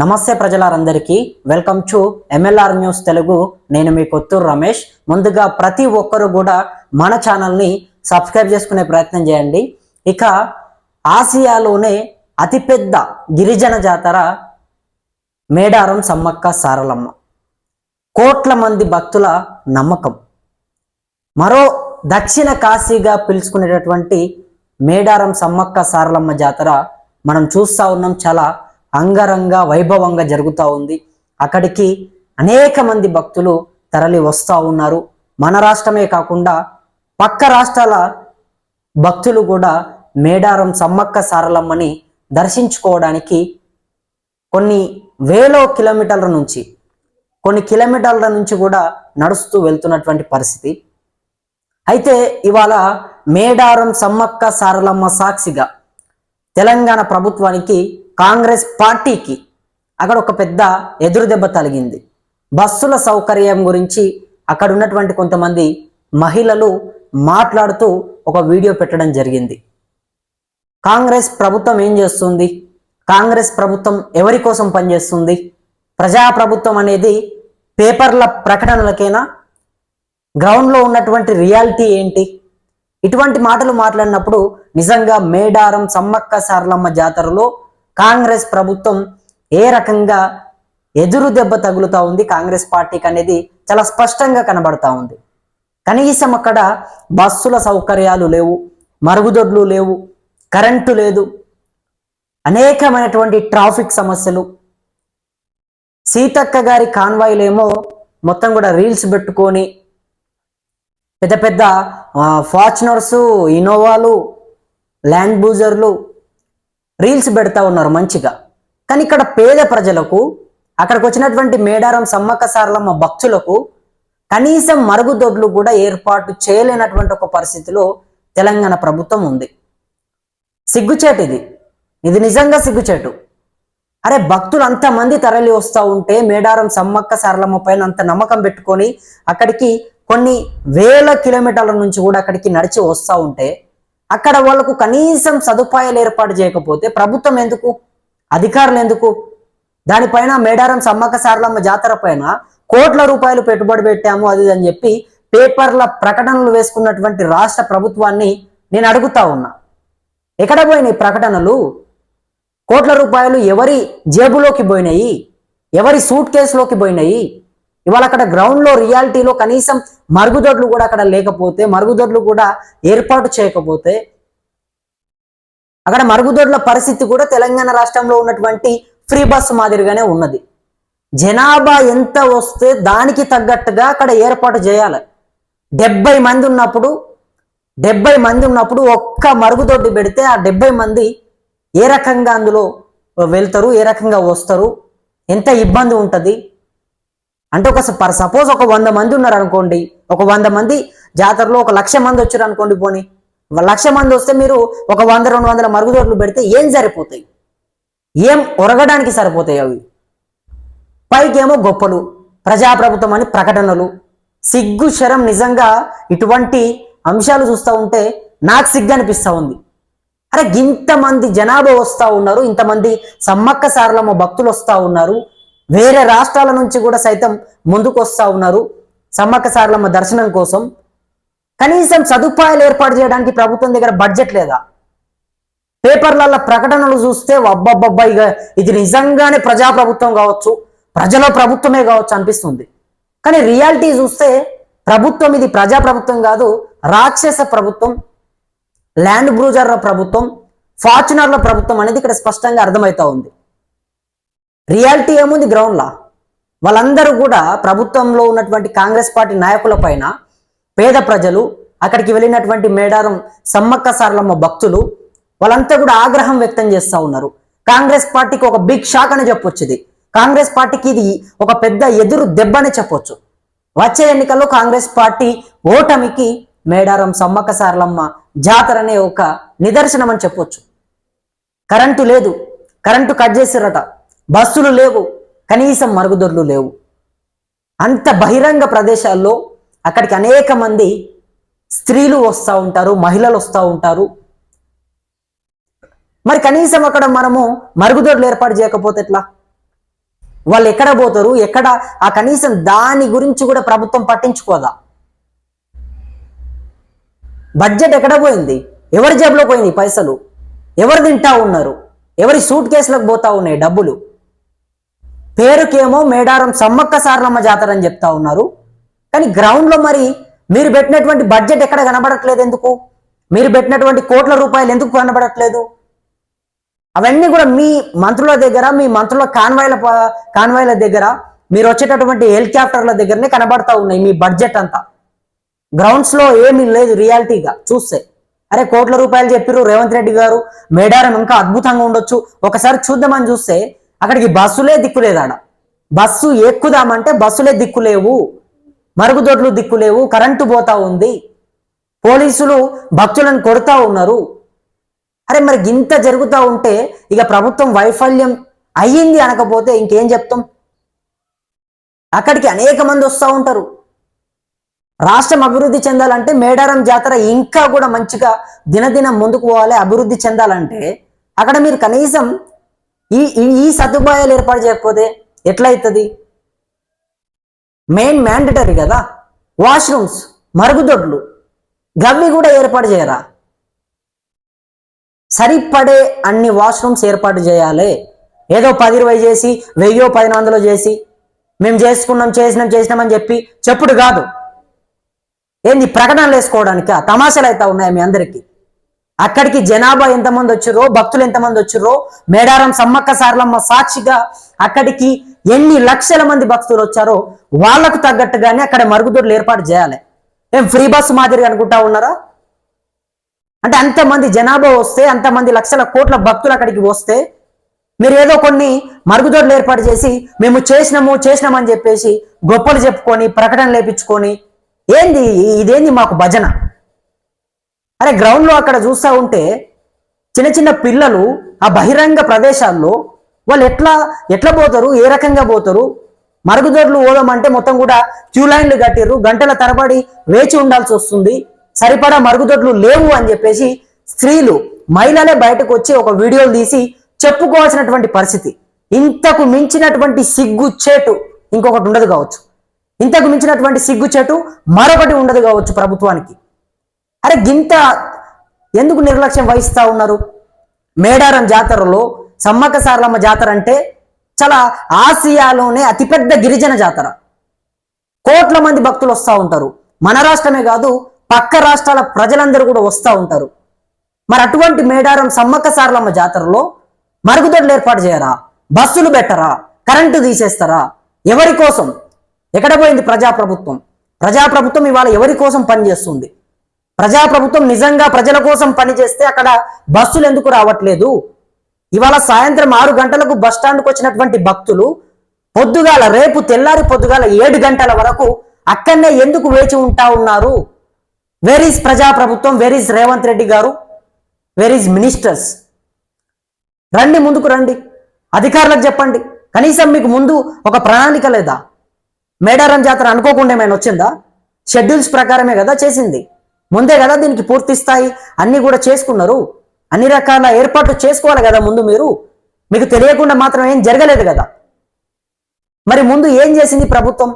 నమస్తే ప్రజలారందరికీ. Welcome to MLR news Telugu. నేను మీ కొత్తూరు రమేష్. ముందుగా ప్రతి ఒక్కరు కూడా మన ఛానల్ని సబ్స్క్రైబ్ చేసుకునే ప్రయత్నం చేయండి. ఇక ఆసియాలోనే అతిపెద్ద గిరిజన జాతర మేడారం సమ్మక్క సారలమ్మ. కోట్ల మంది భక్తుల నమ్మకం. మరో దక్షిణ కాశీగా పిలుచుకునేటటువంటి మేడారం సమ్మక్క సారలమ్మ జాతర మనం చూస్తా ఉన్నాం. చాలా అంగరంగ వైభవంగా జరుగుతూ ఉంది. అక్కడికి అనేక మంది భక్తులు తరలి వస్తూ ఉన్నారు. మన రాష్ట్రమే కాకుండా పక్క రాష్ట్రాల భక్తులు కూడా మేడారం సమ్మక్క సారలమ్మని దర్శించుకోవడానికి కొన్ని వేల కిలోమీటర్ల నుంచి కొన్ని కిలోమీటర్ల నుంచి కూడా నడుస్తూ వెళ్తున్నటువంటి పరిస్థితి. అయితే ఇవాళ మేడారం సమ్మక్క సారలమ్మ సాక్షిగా తెలంగాణ ప్రభుత్వానికి కాంగ్రెస్ పార్టీకి అక్కడ ఒక పెద్ద ఎదురుదెబ్బ తలిగింది బస్సుల సౌకర్యం గురించి అక్కడ ఉన్నటువంటి కొంతమంది మహిళలు మాట్లాడుతూ ఒక వీడియో పెట్టడం జరిగింది. కాంగ్రెస్ ప్రభుత్వం ఏం చేస్తుంది? కాంగ్రెస్ ప్రభుత్వం ఎవరి కోసం పనిచేస్తుంది? ప్రజా ప్రభుత్వం అనేది పేపర్ల ప్రకటనలకేనా గ్రౌండ్లో ఉన్నటువంటి రియాలిటీ ఏంటి? ఇటువంటి మాటలు మాట్లాడినప్పుడు నిజంగా మేడారం సమ్మక్క సారలమ్మ జాతరలో కాంగ్రెస్ ప్రభుత్వం ఏ రకంగా ఎదురు దెబ్బ తగులుతా ఉంది? కాంగ్రెస్ పార్టీకి అనేది చాలా స్పష్టంగా కనబడతా ఉంది. కనీసం అక్కడ బస్సుల సౌకర్యాలు లేవు మరుగుదొడ్లు లేవు కరెంటు లేదు అనేకమైనటువంటి ట్రాఫిక్ సమస్యలు. సీతక్క గారి కాన్వాయ్లేమో మొత్తం కూడా రీల్స్ పెట్టుకొని పెద్ద పెద్ద ఫార్చునర్స్ ఇన్నోవాలు ల్యాండ్ బూజర్లు రీల్స్ పెడతా ఉన్నారు మంచిగా. కానీ ఇక్కడ పేద ప్రజలకు అక్కడికి వచ్చినటువంటి మేడారం సమ్మక్క సారలమ్మ భక్తులకు కనీసం మరుగుదొడ్లు కూడా ఏర్పాటు చేయలేనటువంటి ఒక పరిస్థితిలో తెలంగాణ ప్రభుత్వం ఉంది. సిగ్గుచేటు ఇది. ఇది నిజంగా సిగ్గుచేటు. అరే భక్తులు అంతమంది తరలి వస్తూ ఉంటే మేడారం సమ్మక్క సారలమ్మ పైన అంత నమ్మకం పెట్టుకొని అక్కడికి కొన్ని వేల కిలోమీటర్ల నుంచి కూడా అక్కడికి నడిచి వస్తూ ఉంటే అక్కడ వాళ్ళకు కనీసం సదుపాయాలు ఏర్పాటు చేయకపోతే ప్రభుత్వం ఎందుకు? అధికారులు ఎందుకు? దానిపైన మేడారం సమ్మక్క సారలమ్మ జాతర పైన కోట్ల రూపాయలు పెట్టుబడి పెట్టాము అది అని చెప్పి పేపర్ల ప్రకటనలు వేసుకున్నటువంటి రాష్ట్ర ప్రభుత్వాన్ని నేను అడుగుతా ఉన్నా. ఎక్కడ పోయినాయి ప్రకటనలు? కోట్ల రూపాయలు ఎవరి జేబులోకి పోయినాయి? ఎవరి సూట్ కేసులోకి పోయినాయి? ఇవాళ అక్కడ గ్రౌండ్లో రియాలిటీలో కనీసం మరుగుదొడ్లు కూడా అక్కడ లేకపోతే మరుగుదొడ్లు కూడా ఏర్పాటు చేయకపోతే అక్కడ మరుగుదొడ్ల పరిస్థితి కూడా తెలంగాణ రాష్ట్రంలో ఉన్నటువంటి ఫ్రీ బస్సు మాదిరిగానే ఉన్నది. జనాభా ఎంత వస్తే దానికి తగ్గట్టుగా అక్కడ ఏర్పాటు చేయాలి. డెబ్బై మంది ఉన్నప్పుడు డెబ్బై మంది ఉన్నప్పుడు ఒక్క మరుగుదొడ్డు పెడితే ఆ డెబ్బై మంది ఏ రకంగా అందులో వెళ్తారు ఏ రకంగా వస్తారు ఎంత ఇబ్బంది ఉంటుంది అంటే ఒక పర్ సపోజ్ ఒక వంద మంది ఉన్నారు అనుకోండి ఒక వంద మంది జాతరలో ఒక లక్ష మంది వచ్చారు అనుకోండి పోనీ లక్ష మంది వస్తే మీరు ఒక వంద రెండు వందల మరుగుదొడ్లు పెడితే ఏం సరిపోతాయి? ఏం ఒరగడానికి సరిపోతాయి అవి? పైకేమో గొప్పలు ప్రజాప్రభుత్వం అని ప్రకటనలు సిగ్గు శరం నిజంగా ఇటువంటి అంశాలు చూస్తూ ఉంటే నాకు సిగ్గు అనిపిస్తూ ఉంది. అరే ఇంతమంది జనాభా వస్తూ ఉన్నారు ఇంతమంది సమ్మక్క సారలమ్మ భక్తులు వస్తూ ఉన్నారు వేరే రాష్ట్రాల నుంచి కూడా సైతం ముందుకొస్తా ఉన్నారు. సమ్మక్క సారలమ్మ దర్శనం కోసం. కనీసం సదుపాయాలు ఏర్పాటు చేయడానికి ప్రభుత్వం దగ్గర బడ్జెట్ లేదా? పేపర్లలో ప్రకటనలు చూస్తే అబ్బబ్బబ్బా ఇక ఇది నిజంగానే ప్రజాప్రభుత్వం కావచ్చు ప్రజల ప్రభుత్వమే కావచ్చు అనిపిస్తుంది. కానీ రియాలిటీ చూస్తే ప్రభుత్వం ఇది ప్రజాప్రభుత్వం కాదు రాక్షస ప్రభుత్వం ల్యాండ్ బ్రూజర్ల ప్రభుత్వం ఫార్చునర్ల ప్రభుత్వం అనేది ఇక్కడ స్పష్టంగా అర్థమవుతా ఉంది. రియాలిటీ ఏముంది గ్రౌండ్లా వాళ్ళందరూ కూడా ప్రభుత్వంలో ఉన్నటువంటి కాంగ్రెస్ పార్టీ నాయకుల పైన పేద ప్రజలు అక్కడికి వెళ్ళినటువంటి మేడారం సమ్మక్క సారలమ్మ భక్తులు వాళ్ళంతా కూడా ఆగ్రహం వ్యక్తం చేస్తూ ఉన్నారు. కాంగ్రెస్ పార్టీకి ఒక బిగ్ షాక్ అని చెప్పొచ్చు ఇది కాంగ్రెస్ పార్టీకి ఇది ఒక పెద్ద ఎదురు దెబ్బని చెప్పొచ్చు. వచ్చే ఎన్నికల్లో కాంగ్రెస్ పార్టీ ఓటమికి మేడారం సమ్మక్క సారలమ్మ జాతర అనే ఒక నిదర్శనం అని చెప్పొచ్చు. కరెంటు లేదు. కరెంటు కట్ చేసిరట బస్సులు లేవు కనీసం మరుగుదొడ్లు లేవు. అంత బహిరంగ ప్రదేశాల్లో అక్కడికి అనేక మంది స్త్రీలు వస్తూ ఉంటారు మహిళలు వస్తూ ఉంటారు. మరి కనీసం అక్కడ మనము మరుగుదొడ్లు ఏర్పాటు చేయకపోతే ఎట్లా? వాళ్ళు ఎక్కడ పోతారు? ఎక్కడ? ఆ కనీసం దాని గురించి కూడా ప్రభుత్వం పట్టించుకోదా? బడ్జెట్ ఎక్కడ పోయింది? ఎవరి జేబులో పోయింది పైసలు? ఎవరు తింటా ఉన్నారు? ఎవరి సూట్ కేసులకు పోతా ఉన్నాయి డబ్బులు? పేరుకేమో మేడారం సమ్మక్క సారలమ్మ జాతర అని చెప్తా ఉన్నారు. కానీ గ్రౌండ్లో మరి మీరు పెట్టినటువంటి బడ్జెట్ ఎక్కడ కనబడట్లేదు ఎందుకు? మీరు పెట్టినటువంటి కోట్ల రూపాయలు ఎందుకు కనబడట్లేదు? అవన్నీ కూడా మీ మంత్రుల దగ్గర మీ మంత్రుల కాన్వాయ్ల ప- కాన్వాయ్ల దగ్గర మీరు వచ్చేటటువంటి హెలికాప్టర్ల దగ్గరనే కనబడతా ఉన్నాయి మీ బడ్జెట్ అంతా. గ్రౌండ్స్లో ఏమీ లేదు రియాలిటీగా చూస్తే. అరే కోట్ల రూపాయలు చెప్పిరు రేవంత్ రెడ్డి గారు మేడారం ఇంకా అద్భుతంగా ఉండొచ్చు. ఒకసారి చూద్దామని చూస్తే అక్కడికి బస్సులే దిక్కులేదు ఆడ బస్సు ఎక్కుదామంటే బస్సులే దిక్కులేవు. మరుగుదొడ్లు దిక్కులేవు. కరెంటు పోతా ఉంది. పోలీసులు భక్తులను కొడతా ఉన్నారు. అరే మరి ఇంత జరుగుతూ ఉంటే ఇక ప్రభుత్వం వైఫల్యం అయ్యింది అనకపోతే ఇంకేం చెప్తాం? అక్కడికి అనేక మంది వస్తూ ఉంటారు. రాష్ట్రం అభివృద్ధి చెందాలంటే మేడారం జాతర ఇంకా కూడా మంచిగా దినదినం ముందుకు పోవాలి అభివృద్ధి చెందాలంటే. అక్కడ మీరు కనీసం ఈ ఈ- ఈ సదుపాయాలు ఏర్పాటు చేయకపోతే ఎట్లయితుంది? మెయిన్ మ్యాండటరీ కదా. వాష్రూమ్స్ మరుగుదొడ్లు గవ్వి కూడా ఏర్పాటు చేయరా? సరిపడే అన్ని వాష్రూమ్స్ ఏర్పాటు చేయాలి. ఏదో పది ఇరవై చేసి వెయ్యో పది వందలు చేసి మేము చేసుకున్నాం చేసినాం చేసినాం అని చెప్పి చెప్పుడు కాదు. ఏంది? ప్రకటనలు వేసుకోవడానిక? తమాషలు అయితే ఉన్నాయి మీ అందరికీ? అక్కడికి జనాభా ఎంతమంది వచ్చారో భక్తులు ఎంతమంది వచ్చారో మేడారం సమ్మక్క సారలమ్మ సాక్షిగా అక్కడికి ఎన్ని లక్షల మంది భక్తులు వచ్చారో వాళ్ళకు తగ్గట్టుగానే అక్కడ మరుగుదొడ్లు ఏర్పాటు చేయాలి. ఏం ఫ్రీ బస్సు మాదిరిగా అనుకుంటా ఉన్నారా? అంటే అంతమంది జనాభా వస్తే అంతమంది లక్షల కోట్ల భక్తులు అక్కడికి వస్తే మీరు ఏదో కొన్ని మరుగుదొడ్లు ఏర్పాటు చేసి మేము చేసినాము చేసినామని చెప్పేసి గొప్పలు చెప్పుకొని ప్రకటన లేపించుకొని ఏంది ఇదేంది మాకు భజన? అరే గ్రౌండ్లో అక్కడ చూస్తూ ఉంటే చిన్న చిన్న పిల్లలు ఆ బహిరంగ ప్రదేశాల్లో వాళ్ళు ఎట్లా ఎట్లా పోతారు ఏ రకంగా పోతారు? మరుగుదొడ్లు పోదామంటే మొత్తం కూడా క్యూ లైన్లు కట్టిర్రు గంటల తరబడి వేచి ఉండాల్సి వస్తుంది. సరిపడా మరుగుదొడ్లు లేవు అని చెప్పేసి స్త్రీలు మహిళలే బయటకు వచ్చి ఒక వీడియోలు తీసి చెప్పుకోవాల్సినటువంటి పరిస్థితి. ఇంతకు మించినటువంటి సిగ్గు చేటు ఇంకొకటి ఉండదు కావచ్చు. ఇంతకు మించినటువంటి సిగ్గు చేటు మరొకటి ఉండదు కావచ్చు ప్రభుత్వానికి. అరే గింత ఎందుకు నిర్లక్ష్యం వహిస్తూ ఉన్నారు? మేడారం జాతరలో సమ్మక్క సారలమ్మ జాతర అంటే చాలా ఆసియాలోనే అతిపెద్ద గిరిజన జాతర. కోట్ల మంది భక్తులు వస్తూ ఉంటారు. మన రాష్ట్రమే కాదు పక్క రాష్ట్రాల ప్రజలందరూ కూడా వస్తూ ఉంటారు. మరి అటువంటి మేడారం సమ్మక్క సారలమ్మ జాతరలో మరుగుదొడ్లు ఏర్పాటు చేయరా? బస్సులు పెట్టరా? కరెంటు తీసేస్తారా? ఎవరి కోసం? ఎక్కడ పోయింది ప్రజాప్రభుత్వం? ప్రజాప్రభుత్వం ఇవాళ ఎవరి కోసం పనిచేస్తుంది? ప్రజాప్రభుత్వం నిజంగా ప్రజల కోసం పనిచేస్తే అక్కడ బస్సులు ఎందుకు రావట్లేదు? ఇవాళ సాయంత్రం ఆరు గంటలకు బస్ స్టాండ్కు వచ్చినటువంటి భక్తులు పొద్దుగాల రేపు తెల్లారి పొద్దుగాల ఏడు గంటల వరకు అక్కడనే ఎందుకు వేచి ఉంటా ఉన్నారు? వేర్ ఈజ్ ప్రజాప్రభుత్వం? Where is Revanth Reddy garu? Where is ministers రండి ముందుకు రండి. అధికారులకు చెప్పండి. కనీసం మీకు ముందు ఒక ప్రణాళిక లేదా? మేడారం జాతర అనుకోకుండా ఏమైనా వచ్చిందా? షెడ్యూల్స్ ప్రకారమే కదా చేసింది. ముందే కదా దీనికి పూర్తి స్థాయి? అన్నీ కూడా చేసుకున్నారు. అన్ని రకాల ఏర్పాట్లు చేసుకోవాలి కదా ముందు మీరు? మీకు తెలియకుండా మాత్రం ఏం జరగలేదు కదా? మరి ముందు ఏం చేసింది ప్రభుత్వం?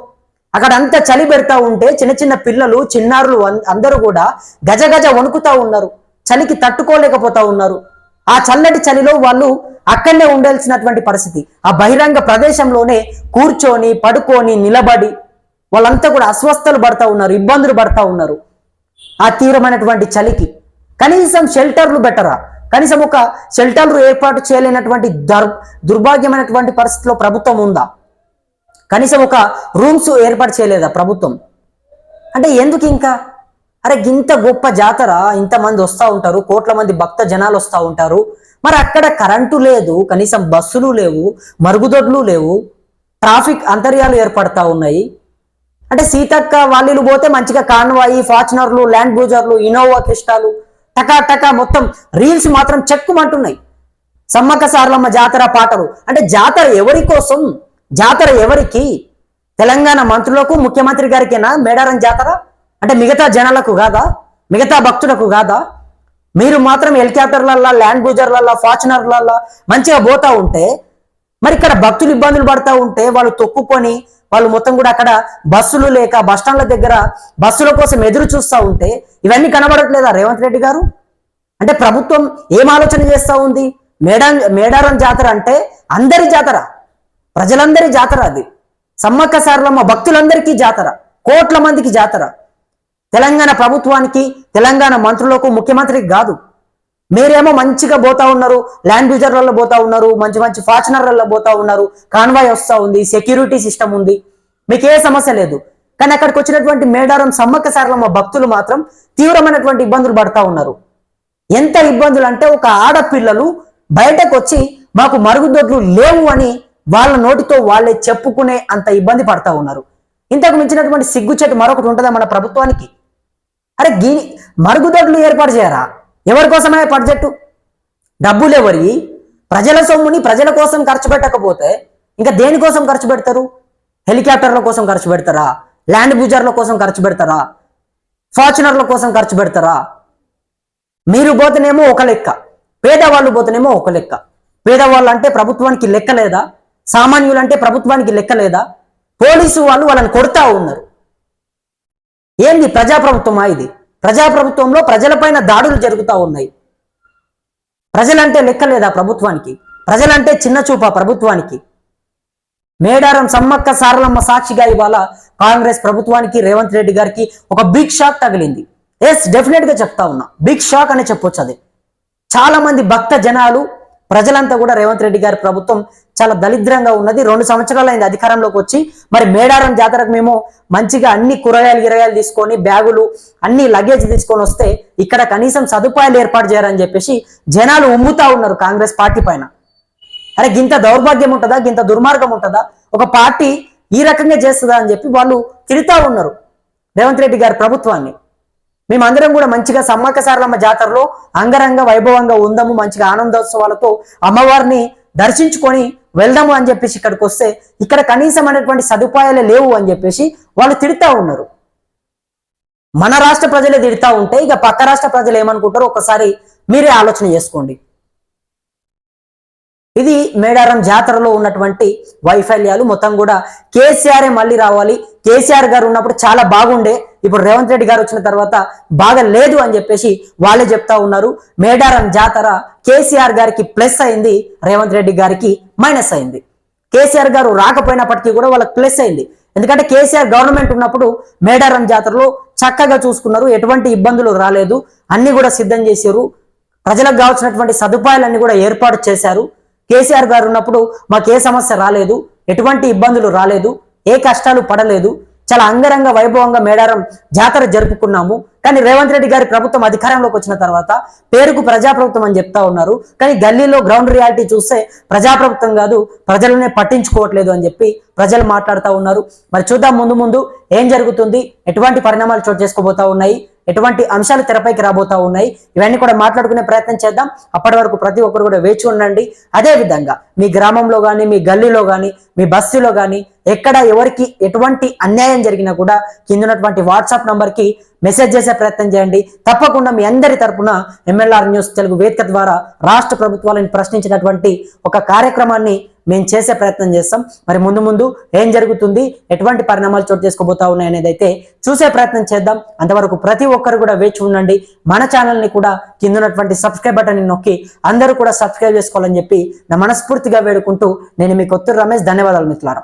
అక్కడ అంతా చలి పెడతా ఉంటే చిన్న చిన్న పిల్లలు చిన్నారులు అందరూ కూడా గజ గజ వణుకుతా ఉన్నారు. చలికి తట్టుకోలేకపోతా ఉన్నారు. ఆ చల్లటి చలిలో వాళ్ళు అక్కడనే ఉండాల్సినటువంటి పరిస్థితి. ఆ బహిరంగ ప్రదేశంలోనే కూర్చొని పడుకొని నిలబడి వాళ్ళంతా కూడా అస్వస్థలు పడతా ఉన్నారు ఇబ్బందులు పడతా ఉన్నారు. ఆ తీవ్రమైనటువంటి చలికి. కనీసం షెల్టర్లు బెటరా? కనీసం ఒక షెల్టర్లు ఏర్పాటు చేయలేనటువంటి దర్ దుర్భాగ్యమైనటువంటి పరిస్థితిలో ప్రభుత్వం ఉందా? కనీసం ఒక రూమ్స్ ఏర్పాటు చేయలేదా ప్రభుత్వం? అంటే ఎందుకు ఇంకా? అరే ఇంత గొప్ప జాతర ఇంతమంది వస్తూ ఉంటారు కోట్ల మంది భక్త జనాలు వస్తూ ఉంటారు. మరి అక్కడ కరెంటు లేదు కనీసం బస్సులు లేవు మరుగుదొడ్లు లేవు ట్రాఫిక్ అంతర్యాలు ఏర్పడతా ఉన్నాయి. అంటే సీతక్క వాళ్ళు పోతే మంచిగా కాన్వాయి ఫార్చునర్లు ల్యాండ్ బ్రూజర్లు ఇనోవా క్రిస్టాలు టకా టకా మొత్తం రీల్స్ మాత్రం చెక్కుమంటున్నాయి. సమ్మక్క సారలమ్మ జాతర పాటలు. అంటే జాతర ఎవరి కోసం? జాతర ఎవరికి? తెలంగాణ మంత్రులకు ముఖ్యమంత్రి గారికేనా? మేడారం జాతర? అంటే మిగతా జనాలకు కాదా? మిగతా భక్తులకు కాదా? మీరు మాత్రం హెలికాప్టర్లల్లా ల్యాండ్ బ్రూజర్లల్లా ఫార్చునర్లల్లా మంచిగా పోతా ఉంటే మరి ఇక్కడ భక్తులు ఇబ్బందులు పడతా ఉంటే వాళ్ళు తొక్కుకొని వాళ్ళు మొత్తం కూడా అక్కడ బస్సులు లేక బస్టాండ్ల దగ్గర బస్సుల కోసం ఎదురు చూస్తూ ఉంటే ఇవన్నీ కనబడట్లేదా? రేవంత్ రెడ్డి గారు? అంటే ప్రభుత్వం ఏం ఆలోచన చేస్తూ ఉంది? మేడా మేడారం జాతర అంటే అందరి జాతర. ప్రజలందరి జాతర అది. సమ్మక్క సారలమ్మ భక్తులందరికీ జాతర. కోట్ల మందికి జాతర. తెలంగాణ ప్రభుత్వానికి తెలంగాణ మంత్రులకు ముఖ్యమంత్రికి కాదు. మీరేమో మంచిగా పోతా ఉన్నారు ల్యాండ్ యూజర్లలో పోతా ఉన్నారు మంచి మంచి ఫార్చునర్లలో పోతా ఉన్నారు కాన్వాయ్ వస్తూ ఉంది సెక్యూరిటీ సిస్టమ్ ఉంది. మీకు ఏ సమస్య లేదు. కానీ అక్కడికి వచ్చినటువంటి మేడారం సమ్మక్క సారలమ్మ భక్తులు మాత్రం తీవ్రమైనటువంటి ఇబ్బందులు పడతా ఉన్నారు. ఎంత ఇబ్బందులు అంటే ఒక ఆడపిల్లలు బయటకు వచ్చి మాకు మరుగుదొడ్లు లేవు అని వాళ్ళ నోటితో వాళ్ళే చెప్పుకునే అంత ఇబ్బంది పడతా ఉన్నారు. ఇంతకు మించినటువంటి సిగ్గుచేటు మరొకటి ఉంటుందా మన ప్రభుత్వానికి? అరే గీ మరుగుదొడ్లు ఏర్పాటు చేయరా? ఎవరి కోసమే బడ్జెట్ డబ్బులు ఎవరి ప్రజల సొమ్ముని ప్రజల కోసం ఖర్చు పెట్టకపోతే ఇంకా దేనికోసం ఖర్చు పెడతారు? హెలికాప్టర్ల కోసం ఖర్చు పెడతారా? ల్యాండ్ బ్యూజర్ల కోసం ఖర్చు పెడతారా? ఫార్చునర్ల కోసం ఖర్చు పెడతారా? మీరు పోతేనేమో ఒక లెక్క. పేదవాళ్ళు పోతేనేమో ఒక లెక్క. పేదవాళ్ళు అంటే ప్రభుత్వానికి లెక్క లేదా? సామాన్యులు అంటే ప్రభుత్వానికి లెక్క లేదా? పోలీసు వాళ్ళు వాళ్ళని కొడతా ఉన్నారు. ఏంది ప్రజాప్రభుత్వమా ఇది? ప్రజాప్రభుత్వంలో ప్రజలపైన దాడులు జరుగుతూ ఉన్నాయి. ప్రజలంటే లెక్క లేదా ప్రభుత్వానికి? ప్రజలంటే చిన్న చూప ప్రభుత్వానికి? మేడారం సమ్మక్క సారలమ్మ సాక్షిగా ఇవాళ కాంగ్రెస్ ప్రభుత్వానికి రేవంత్ రెడ్డి గారికి ఒక బిగ్ షాక్ తగిలింది. ఎస్ డెఫినెట్గా చెప్తా ఉన్నా. బిగ్ షాక్ అని చెప్పొచ్చు అది. చాలా మంది భక్త జనాలు ప్రజలంతా కూడా రేవంత్ రెడ్డి గారి ప్రభుత్వం చాలా దరిద్రంగా ఉన్నది. రెండు సంవత్సరాలు అయింది అధికారంలోకి వచ్చి. మరి మేడారం జాతరకు మేము మంచిగా అన్ని కూరగాయలు గిరగాయలు తీసుకొని బ్యాగులు అన్ని లగేజ్ తీసుకొని వస్తే ఇక్కడ కనీసం సదుపాయాలు ఏర్పాటు చేయాలని చెప్పేసి జనాలు ఉమ్ముతా ఉన్నారు కాంగ్రెస్ పార్టీ పైన. అరే గింత దౌర్భాగ్యం ఉంటుందా? గింత దుర్మార్గం ఉంటుందా? ఒక పార్టీ ఈ రకంగా చేస్తుందా అని చెప్పి వాళ్ళు తిడతా ఉన్నారు రేవంత్ రెడ్డి గారి ప్రభుత్వాన్ని. మేమందరం కూడా మంచిగా సమ్మక్క సారలమ్మ జాతరలో అంగరంగ వైభవంగా ఉందాము మంచిగా ఆనందోత్సవాలతో అమ్మవారిని దర్శించుకొని వెళ్దాము అని చెప్పేసి ఇక్కడికి వస్తే ఇక్కడ కనీసం అనేటువంటి సదుపాయాలు లేవు అని చెప్పేసి వాళ్ళు తిడతా ఉన్నారు. మన రాష్ట్ర ప్రజలే తిడతా ఉంటే ఇక పక్క రాష్ట్ర ప్రజలు ఏమనుకుంటారో ఒకసారి మీరే ఆలోచన చేసుకోండి. ఇది మేడారం జాతరలో ఉన్నటువంటి వైఫల్యాలు మొత్తం కూడా కేసీఆర్ మళ్ళీ రావాలి. కేసీఆర్ గారు ఉన్నప్పుడు చాలా బాగుండే. ఇప్పుడు రేవంత్ రెడ్డి గారు వచ్చిన తర్వాత బాగా లేదు అని చెప్పేసి వాళ్ళే చెప్తా ఉన్నారు. మేడారం జాతర కేసీఆర్ గారికి ప్లస్ అయింది రేవంత్ రెడ్డి గారికి మైనస్ అయింది. కేసీఆర్ గారు రాకపోయినప్పటికీ కూడా వాళ్ళకి ప్లస్ అయింది. ఎందుకంటే కేసీఆర్ గవర్నమెంట్ ఉన్నప్పుడు మేడారం జాతరలో చక్కగా చూసుకున్నారు ఎటువంటి ఇబ్బందులు రాలేదు. అన్ని కూడా సిద్ధం చేశారు. ప్రజలకు కావాల్సినటువంటి సదుపాయాలన్నీ కూడా ఏర్పాటు చేశారు. కేసీఆర్ గారు ఉన్నప్పుడు మాకు ఏ సమస్య రాలేదు ఎటువంటి ఇబ్బందులు రాలేదు ఏ కష్టాలు పడలేదు. చాలా అంగరంగ వైభవంగా మేడారం జాతర జరుపుకున్నాము. కానీ రేవంత్ రెడ్డి గారి ప్రభుత్వం అధికారంలోకి వచ్చిన తర్వాత పేరుకు ప్రజాప్రభుత్వం అని చెప్తా ఉన్నారు. కానీ గల్లీలో గ్రౌండ్ రియాలిటీ చూస్తే ప్రజాప్రభుత్వం కాదు ప్రజలనే పట్టించుకోవట్లేదు అని చెప్పి ప్రజలు మాట్లాడుతూ ఉన్నారు. మరి చూద్దాం ముందు ముందు ఏం జరుగుతుంది ఎటువంటి పరిణామాలు చోటు చేసుకోబోతా ఉన్నాయి ఎటువంటి అంశాలు తెరపైకి రాబోతా ఉన్నాయి? ఇవన్నీ కూడా మాట్లాడుకునే ప్రయత్నం చేద్దాం. అప్పటి వరకు ప్రతి ఒక్కరు కూడా వేచి ఉండండి. అదే విధంగా మీ గ్రామంలో కానీ మీ గల్లీలో కానీ మీ బస్సులో కానీ ఎక్కడ ఎవరికి ఎటువంటి అన్యాయం జరిగినా కూడా కింద ఉన్నటువంటి వాట్సాప్ నంబర్కి మెసేజ్ చేసే ప్రయత్నం చేయండి. తప్పకుండా మీ అందరి తరపున ఎంఎల్ఆర్ న్యూస్ తెలుగు వేదిక ద్వారా రాష్ట్ర ప్రభుత్వాలను ప్రశ్నించినటువంటి ఒక కార్యక్రమాన్ని మేము చేసే ప్రయత్నం చేస్తాం. మరి ముందు ముందు ఏం జరుగుతుంది? ఎటువంటి పరిణామాలు చోటు చేసుకోబోతా ఉన్నాయి అనేది అయితే చూసే ప్రయత్నం చేద్దాం. అంతవరకు ప్రతి ఒక్కరు కూడా వేచి ఉండండి. మన ఛానల్ని కూడా కింద ఉన్నటువంటి సబ్స్క్రైబ్ బటన్ నొక్కి అందరూ కూడా సబ్స్క్రైబ్ చేసుకోవాలని చెప్పి నా మనస్ఫూర్తిగా వేడుకుంటూ నేను మీ కొత్త రమేష్. ధన్యవాదాలు మిత్రులారా.